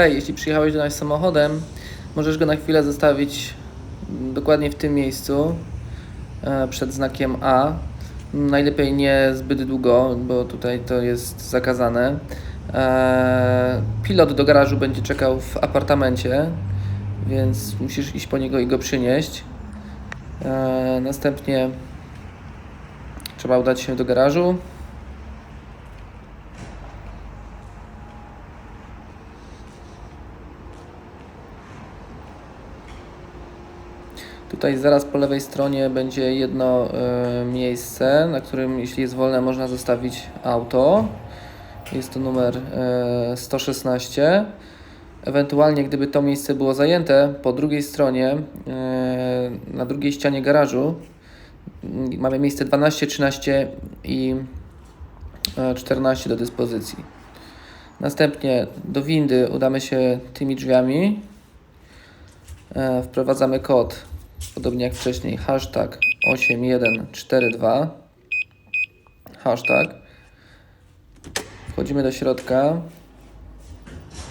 Hej, jeśli przyjechałeś do nas samochodem, możesz go na chwilę zostawić dokładnie w tym miejscu, e, przed znakiem A. Najlepiej nie zbyt długo, bo tutaj to jest zakazane. E, Pilot do garażu będzie czekał w apartamencie, więc musisz iść po niego i go przynieść. E, Następnie trzeba udać się do garażu. Tutaj zaraz po lewej stronie będzie jedno e, miejsce, na którym jeśli jest wolne można zostawić auto. Jest to numer e, 116. Ewentualnie gdyby to miejsce było zajęte, po drugiej stronie, e, na drugiej ścianie garażu mamy miejsce 12, 13 i e, 14 do dyspozycji. Następnie do windy udamy się tymi drzwiami. E, Wprowadzamy kod, podobnie jak wcześniej, hashtag 8142. Hashtag. Wchodzimy do środka.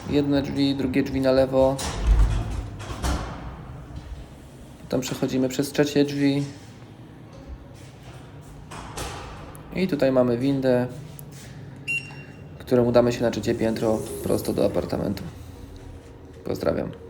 Jedne drzwi, drugie drzwi na lewo. Potem przechodzimy przez trzecie drzwi. I tutaj mamy windę, którą udamy się na trzecie piętro prosto do apartamentu. Pozdrawiam.